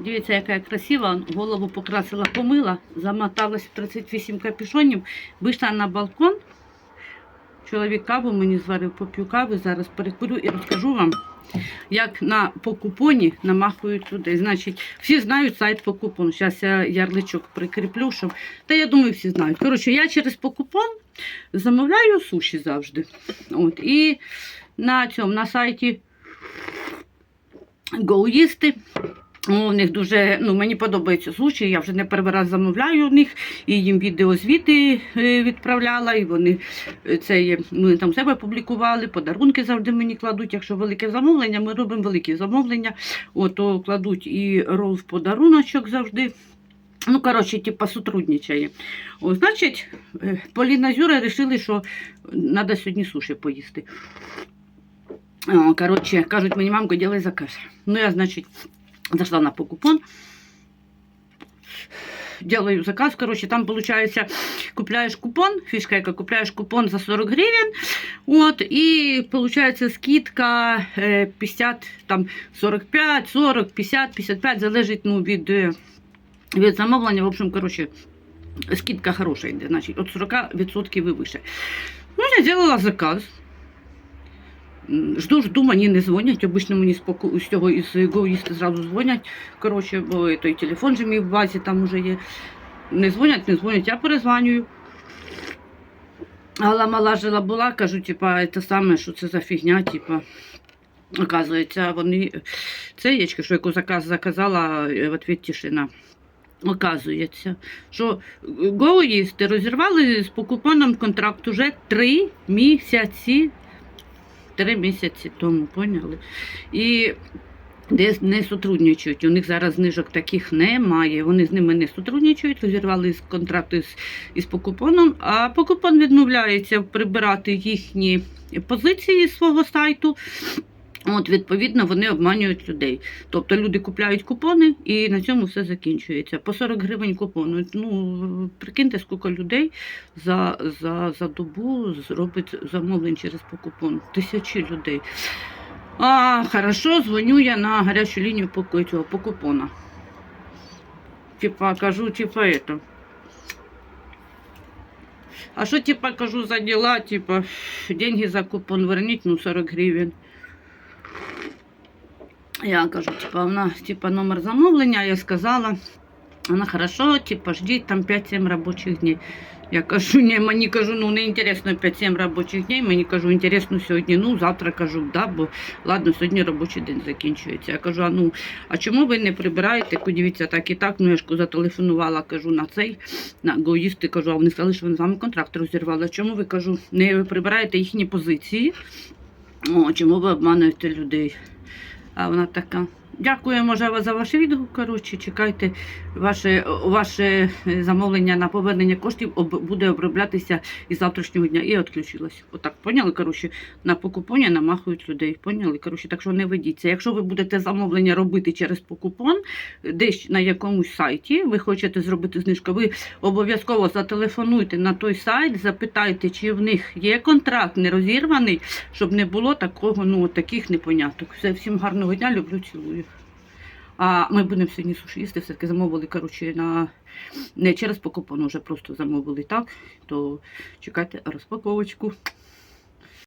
Дивіться, яка я красива. Голову покрасила, помила, замоталась в 38 капюшонів, вийшла на балкон. Чоловік каву мені зварив, поп'ю кави, зараз перекурю і розкажу вам, як на по купоні намахують людей. Значить, всі знають сайт по купону. Зараз я ярличок прикріплю, щоб. Та я думаю, всі знають. Коротше, я через покупон замовляю суші завжди. От, і на цьому на сайті GoYisti. О, У них дуже, ну мені подобаються суші, я вже не перший раз замовляю у них, і їм відеозвіти е, відправляла, і вони е, це ми там себе публікували, подарунки завжди мені кладуть. Якщо велике замовлення, ми робимо великі замовлення, от, то кладуть і рол в подаруночок завжди. Ну, коротше, типа сотрудничає. О, значить, е, Поліна з Юра вирішили, що треба сьогодні суші поїсти. Коротше, кажуть мені, мамко, ділай заказ. Ну, я, значить, зайшла на покупон. Делаю заказ, короче, там получается, купляешь купон, фишка яка, купляешь купон за 40 гривен, вот, и получается скидка е, 50, там 45, 40, 50, 55, залежить, ну, від, е, від замовлення, в общем, короче, скидка хороша йде, значить, от 40% і вище. Ну, я зробила заказ. Жду, жду, мені не дзвонять. Обично мені з, з цього із Goїсти зразу дзвонять. Коротше, бо той телефон же мій в базі там уже є. Не дзвонять, не дзвонять, я перезванюю. Але мала жила була, кажу, типа, це саме, що це за фігня, типа. Оказується, вони це яєчко, що яку заказ заказала, е, в ответ тишина. Оказується, що гоїсти розірвали з покупаном контракт уже три місяці. Три місяці тому, поняли? І десь не сотрудничають. У них зараз знижок таких немає. Вони з ними не сотрудничають, розірвали контракт контракту з, із покупоном, а покупон відмовляється прибирати їхні позиції з свого сайту. От, відповідно, вони обманюють людей. Тобто люди купляють купони і на цьому все закінчується. По 40 гривень купону. Ну, прикиньте, скільки людей за, за, за добу зробить замовлень через покупон. Тисячі людей. А, хорошо, дзвоню я на гарячу лінію по, цього, по купона. Типа, кажу, типа это. А що, типа, кажу за дела, типа, деньги за купон верніть, ну 40 гривень. Я кажу, типа, вона, типа, номер замовлення, я сказала. Вона хорошо, типа, ждіть там 5-7 робочих днів. Я кажу, ні, мені кажу, ну не інтересно 5-7 робочих днів, мені кажу, інтересно сьогодні, ну завтра кажу, да, бо ладно, сьогодні робочий день закінчується. Я кажу, а ну, а чому ви не прибираєте? Дивіться, так і так, ну я ж зателефонувала, кажу, на цей, на гоїсти, кажу, а вони сказали, що вони з вами контракт розірвали. Чому ви кажу, не прибираєте їхні позиції? О, чому ви обмануєте людей? А вона така. Дякую, може, за ваш відгук. Коротше, чекайте, ваше, ваше замовлення на повернення коштів об, буде оброблятися із завтрашнього дня. І відключилась. Отак, поняли? Коротше, на покупоні намахують людей. Поняли? Коротше, так що не ведіться. Якщо ви будете замовлення робити через покупон, десь на якомусь сайті, ви хочете зробити знижку, ви обов'язково зателефонуйте на той сайт, запитайте, чи в них є контракт не розірваний, щоб не було такого, ну, таких непоняток. Все, всім гарного дня, люблю, цілую. А ми будемо сьогодні суші їсти, все-таки замовили, коротше, на... не через покупон, вже просто замовили так, то чекайте розпаковочку.